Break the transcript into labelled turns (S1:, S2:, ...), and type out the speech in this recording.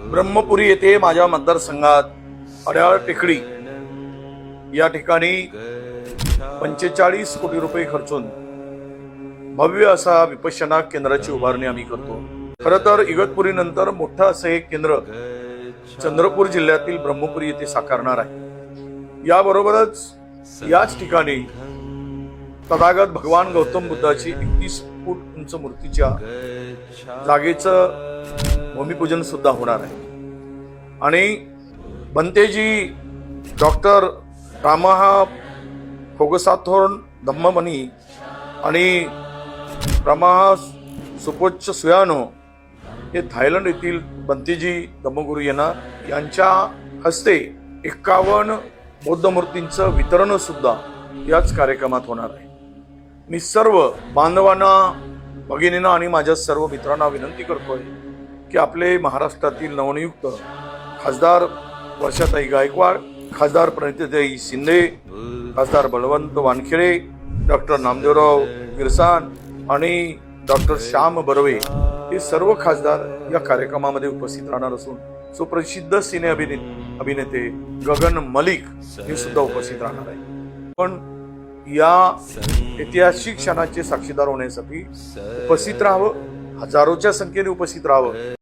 S1: ब्रह्मपुरी येथे माझ्या मतदारसंघात अड्याळ टेकडी या ठिकाणी पंचेचाळीस कोटी रुपये खर्चून भव्य असा विपश्यना केंद्राची उभारणी आम्ही करतो. खरं तर इगतपुरी नंतर मोठं असं एक केंद्र चंद्रपूर जिल्ह्यातील ब्रह्मपुरी येथे साकारणार आहे. याबरोबरच याच ठिकाणी तथागत भगवान गौतम बुद्धाची एकतीस फूट उंच मूर्तीच्या जागेचं भूमिपूजन सुद्धा होणार आहे. आणि बनतेजी डॉक्टर रामहा फोगसाथोर्न धम्ममणी आणि रामहा सुपोच्च सुयानो हे थायलंड येथील बंतेजी धम्मगुरू यांना यांच्या हस्ते एक्कावन्न बौद्ध मूर्तींचं वितरण सुद्धा याच कार्यक्रमात होणार आहे. मी सर्व बांधवांना भगिनींना आणि माझ्या सर्व मित्रांना विनंती करतोय की आपले महाराष्ट्रातील नवनियुक्त खासदार वर्षाताई गायकवाड खासदार प्रणितीताई शिंदे खासदार बळवंत वानखेडे डॉक्टर नामदेवराव गिरसान आणि डॉक्टर श्याम बर्वे हे सर्व खासदार या कार्यक्रमामध्ये उपस्थित राहणार असून सुप्रसिद्ध सिने अभिने अभिनेते गगन मलिक हे सुद्धा उपस्थित राहणार आहे पण या ऐतिहासिक क्षणाचे साक्षीदार होण्यासाठी उपस्थित राहावं हजारोच्या संख्येने उपस्थित राहावं.